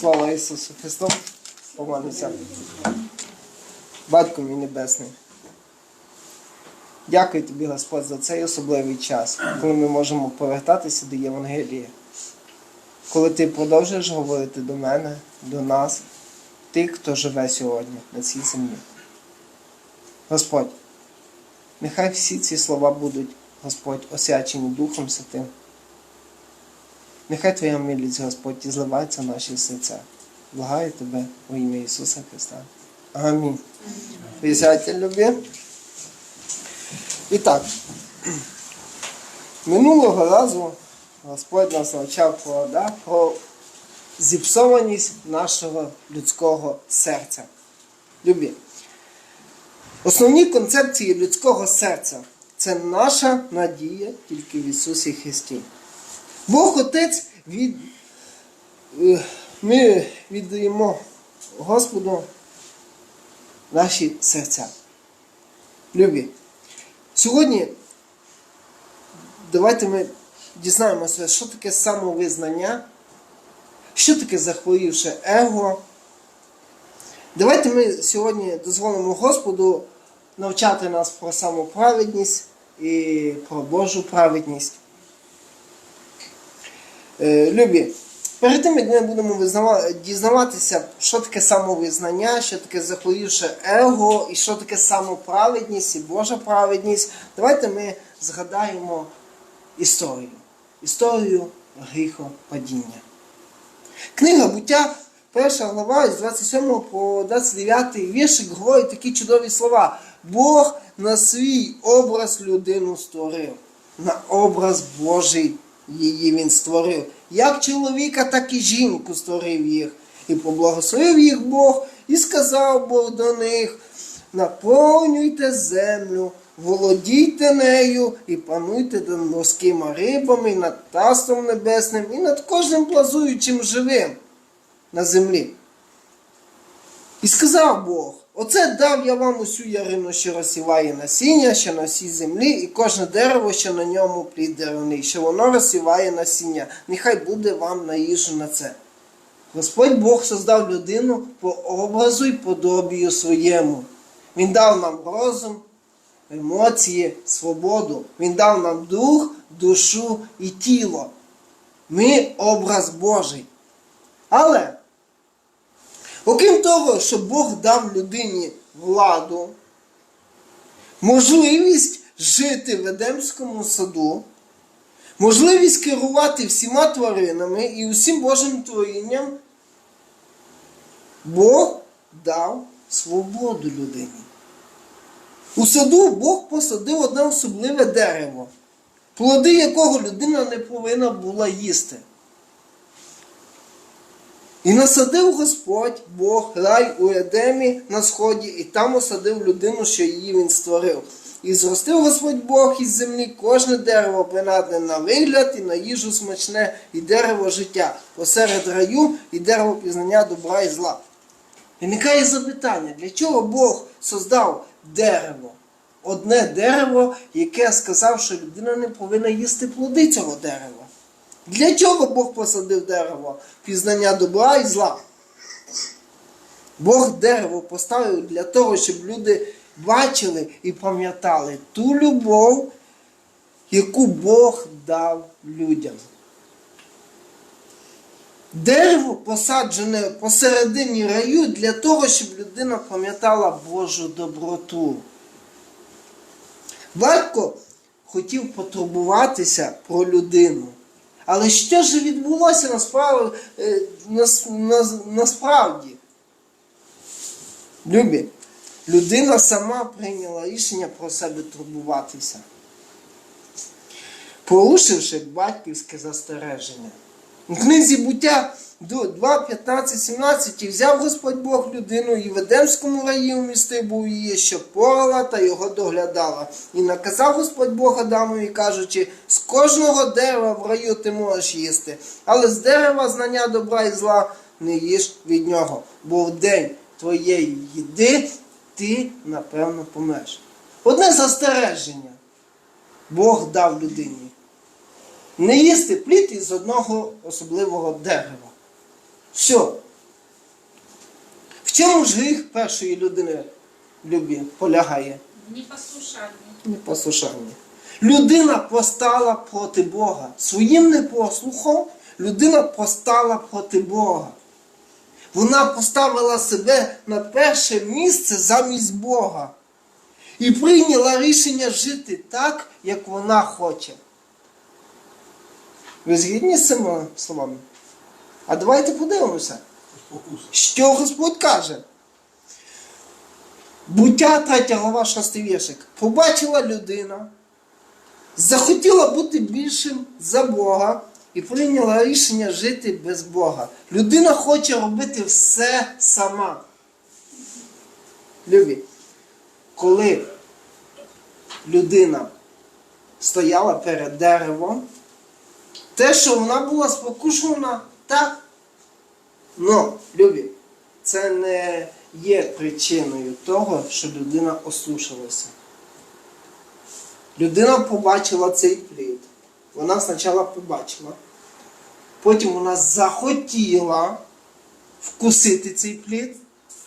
Слава Ісусу Христу! Помолимося. Батько мій Небесний. Дякую тобі, Господь, за цей особливий час, коли ми можемо повертатися до Євангелія. Коли ти продовжуєш говорити до мене, до нас, тих, хто живе сьогодні на цій землі. Господь, нехай всі ці слова будуть, Господь, освячені Духом Святим. Нехай Твоя милість, Господь, і зливається в наші серця. Благаю Тебе во ім'я Ісуса Христа. Амінь. Присядьте, любі. І так, минулого разу Господь нас навчав про, да, про зіпсованість нашого людського серця. Любі. Основні концепції людського серця це наша надія тільки в Ісусі Христі. Бог Отець від, е, ми віддаємо Господу наші серця. Любі. Сьогодні давайте ми дізнаємося, що таке самовизнання, що таке захворівше его. Давайте ми сьогодні дозволимо Господу навчати нас про самоправедність і про Божу праведність. Е, Любі, перед тим як ми будемо дізнаватися, що таке самовизнання, що таке захворівше его, і що таке самоправедність і Божа праведність, давайте ми згадаємо історію. Історію гріхопадіння. Книга буття, перша глава з 27 по 29 віршик говорить такі чудові слова. Бог на свій образ людину створив, на образ Божий її він створив. Як чоловіка, так і жінку створив їх. І поблагословив їх Бог, і сказав Бог до них: наповнюйте землю, володійте нею і пануйте над морськими рибами, над птаством небесним, і над кожним плазуючим живим на землі. І сказав Бог: Оце дав я вам усю ярину, що розсіває насіння, що на всій землі, і кожне дерево, що на ньому плід деревний, що воно розсіває насіння. Нехай буде вам на їжу на це. Господь Бог создав людину по образу і подобію своєму. Він дав нам розум, емоції, свободу. Він дав нам дух, душу і тіло. Ми образ Божий. Але Окрім того, що Бог дав людині владу, можливість жити в Едемському саду, можливість керувати всіма тваринами і усім Божим творінням, Бог дав свободу людині. У саду Бог посадив одне особливе дерево, плоди якого людина не повинна була їсти. І насадив Господь Бог рай у Едемі на сході, і там осадив людину, що її він створив. І зростив Господь Бог із землі кожне дерево принадне на вигляд і на їжу смачне, і дерево життя, посеред раю і дерево пізнання добра і зла. Виникає запитання, для чого Бог создав дерево? Одне дерево, яке сказав, що людина не повинна їсти плоди цього дерева. Для чого Бог посадив дерево? Пізнання добра і зла. Бог дерево поставив для того, щоб люди бачили і пам'ятали ту любов, яку Бог дав людям. Дерево посаджене посередині раю для того, щоб людина пам'ятала Божу доброту. Батько хотів потурбуватися про людину. Але що ж відбулося насправді? Нас, нас, насправді? Любі, людина сама прийняла рішення про себе турбуватися, порушивши батьківське застереження. У книзі буття 2, 15, 17 і взяв Господь Бог людину і в Едемському раї був її, що порала та його доглядала. І наказав Господь Бог Адамові, кажучи, з кожного дерева в раю ти можеш їсти, але з дерева знання добра і зла не їж від нього, бо в день твоєї їди ти, напевно, помреш. Одне застереження Бог дав людині. Не їсти плід із одного особливого дерева. Все, В чому ж гріх першої людини любі полягає? Непослушание. Непослушання. Людина постала проти Бога. Своїм непослухом людина постала проти Бога. Вона поставила себе на перше місце замість Бога. І прийняла рішення жити так, як вона хоче. Ви згідні з цими словами? А давайте подивимося, що Господь каже. Буття 3 глава 6 віршик. Побачила людина, захотіла бути більшим за Бога і прийняла рішення жити без Бога. Людина хоче робити все сама. Любі, коли людина стояла перед деревом, те, що вона була спокушена, так. Ну, любі, це не є причиною того, що людина ослушалася. Людина побачила цей плід. Вона спочатку побачила. Потім вона захотіла вкусити цей плід.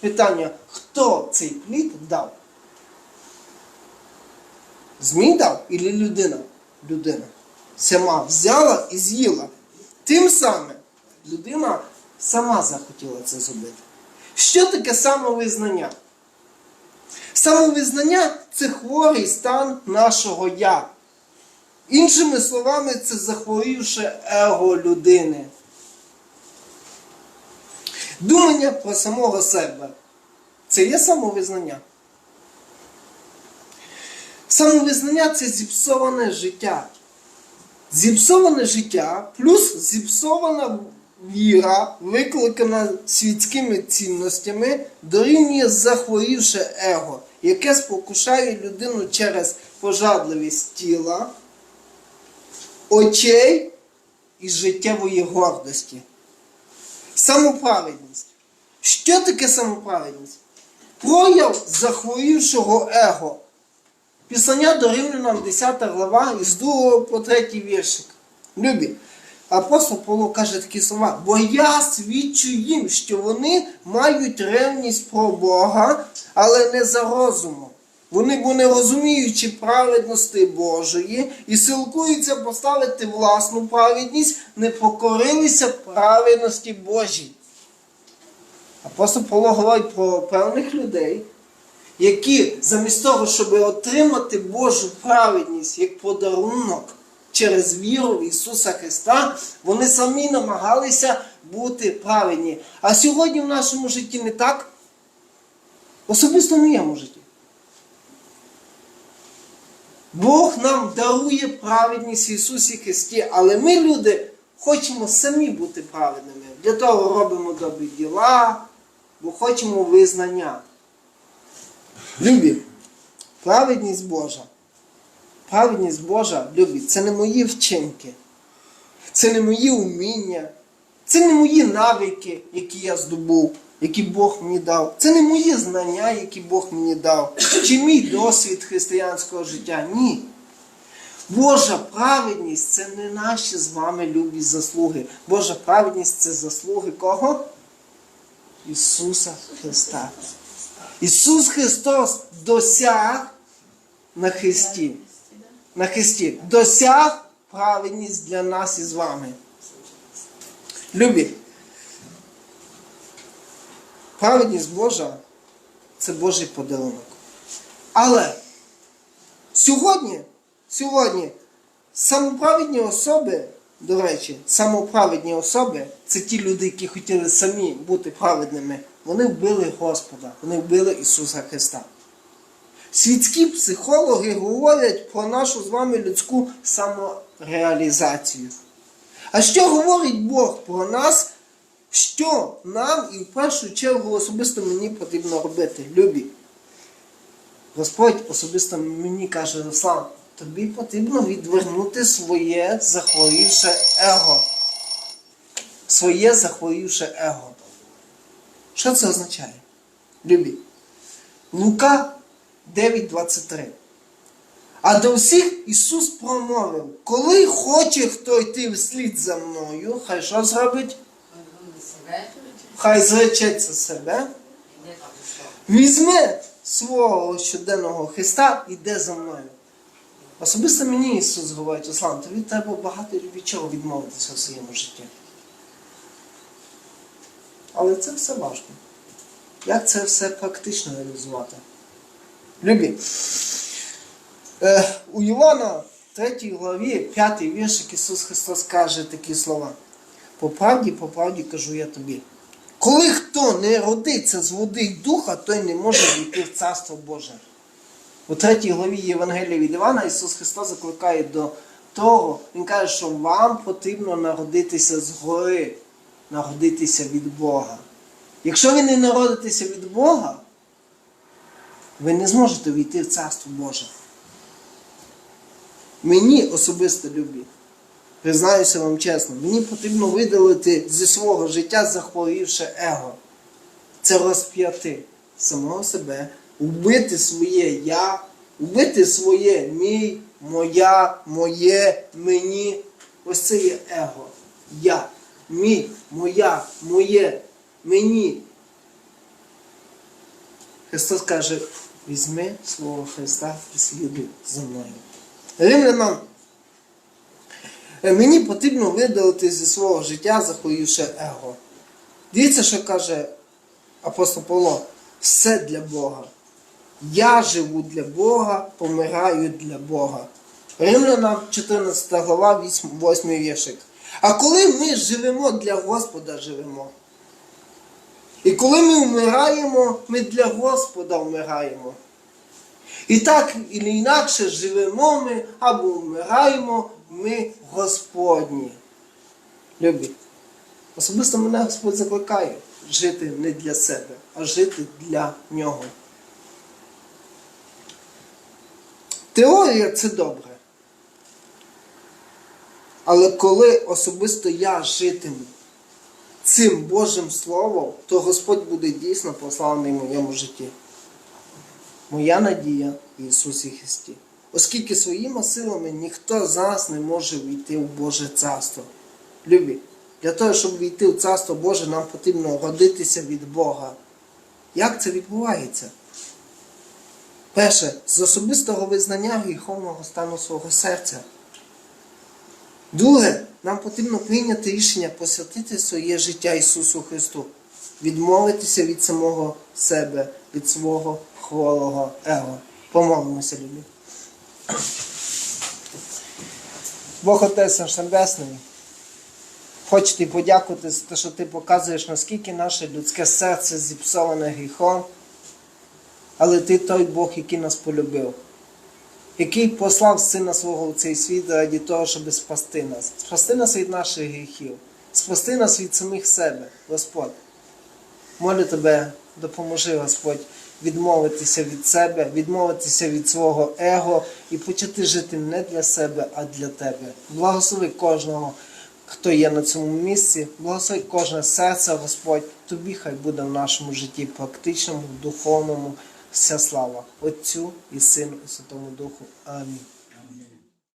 Питання, хто цей плід дав? Змій дав і людина? Людина. Сама взяла і з'їла. Тим самим людина сама захотіла це зробити. Що таке самовизнання? Самовизнання це хворий стан нашого я. Іншими словами, це захворівше его людини. Думання про самого себе. Це є самовизнання. Самовизнання це зіпсоване життя. Зіпсоване життя плюс зіпсована віра, викликана світськими цінностями, дорівнює захворівше его, яке спокушає людину через пожадливість тіла, очей і життєвої гордості. Самоправедність. Що таке самоправедність? Прояв захворівшого его. Писання до Римлянам 10 глава із 2 по 3 віршик. Любі. Апостол Павло каже такі слова, бо я свідчу їм, що вони мають ревність про Бога, але не за розумом. Вони, бо не розуміючи праведності Божої і силкуються поставити власну праведність, не покорилися праведності Божій. Апостол Павло говорить про певних людей, які замість того, щоб отримати Божу праведність як подарунок через віру в Ісуса Христа, вони самі намагалися бути праведні. А сьогодні в нашому житті не так. Особисто в моєму житті. Бог нам дарує праведність в Ісусі Христі, але ми, люди, хочемо самі бути праведними. Для того робимо добрі діла, бо хочемо визнання. Любі, праведність Божа. Праведність Божа, любі, це не мої вчинки, це не мої уміння, це не мої навики, які я здобув, які Бог мені дав. Це не мої знання, які Бог мені дав, чи мій досвід християнського життя. Ні. Божа праведність це не наші з вами любі заслуги. Божа праведність це заслуги кого? Ісуса Христа. Ісус Христос досяг на Христі. На Христі. Досяг праведність для нас із вами. Любі. Праведність Божа це Божий подарунок. Але сьогодні, сьогодні самоправедні особи, до речі, самоправедні особи це ті люди, які хотіли самі бути праведними. Вони вбили Господа, вони вбили Ісуса Христа. Світські психологи говорять про нашу з вами людську самореалізацію. А що говорить Бог про нас, що нам і в першу чергу особисто мені потрібно робити? Любі. Господь особисто мені каже, Руслан, тобі потрібно відвернути своє захворівше его. Своє захворівше его. Що це означає? Любі. Лука 9.23. А до всіх Ісус промовив, коли хоче хто йти вслід за мною, хай що зробить? Хай зречеться себе, Візьми свого щоденного Христа і йде за мною. Особисто мені Ісус говорить, Руслан, тобі треба багато від чого відмовитися в своєму житті. Але це все важко. Як це все практично реалізувати? Любі, е, у Івана 3 главі, 5 віршик Ісус Христос каже такі слова. По правді, по правді кажу я тобі. Коли хто не родиться з води духа, той не може війти в Царство Боже. У третій главі Євангелія від Івана Ісус Христос закликає до того, Він каже, що вам потрібно народитися згори, народитися від Бога. Якщо ви не народитеся від Бога, ви не зможете війти в Царство Боже. Мені особисто любі, признаюся вам чесно, мені потрібно видалити зі свого життя захворівше его. Це розп'яти самого себе, вбити своє я, вбити своє мій, моя, моє, мені. Ось це є его. Я, мій, моя, моє, мені. Христос каже, візьми свого Христа і слідуй за мною. Римлянам, е, мені потрібно видалити зі свого життя захворівше его. Дивіться, що каже апостол Павло, все для Бога. Я живу для Бога, помираю для Бога. Римлянам 14 глава, 8 віршик. А коли ми живемо для Господа живемо. І коли ми вмираємо, ми для Господа вмираємо. І так і інакше живемо ми або вмираємо ми Господні. Любі. Особисто мене Господь закликає жити не для себе, а жити для нього. Теорія це добре. Але коли особисто я житиму цим Божим Словом, то Господь буде дійсно прославлений в моєму житті. Моя надія в Ісусі Христі. Оскільки своїми силами ніхто з нас не може війти в Боже Царство. Любі, для того, щоб війти в Царство Боже, нам потрібно родитися від Бога. Як це відбувається? Перше, з особистого визнання гріховного стану свого серця. Друге, нам потрібно прийняти рішення посвятити своє життя Ісусу Христу, відмовитися від самого себе, від свого хворого его. Помолимося, любі. Бог Отець наш Небесний, хочу тобі подякувати за те, що ти показуєш, наскільки наше людське серце зіпсоване гріхом, але ти той Бог, який нас полюбив який послав Сина свого у цей світ раді того, щоб спасти нас, спасти нас від наших гріхів, спасти нас від самих себе, Господь. Молю тебе, допоможи, Господь, відмовитися від себе, відмовитися від свого его і почати жити не для себе, а для тебе. Благослови кожного, хто є на цьому місці, благослови кожне серце, Господь, тобі хай буде в нашому житті практичному, духовному. Вся слава Отцю і Сину і Святому Духу. Амінь.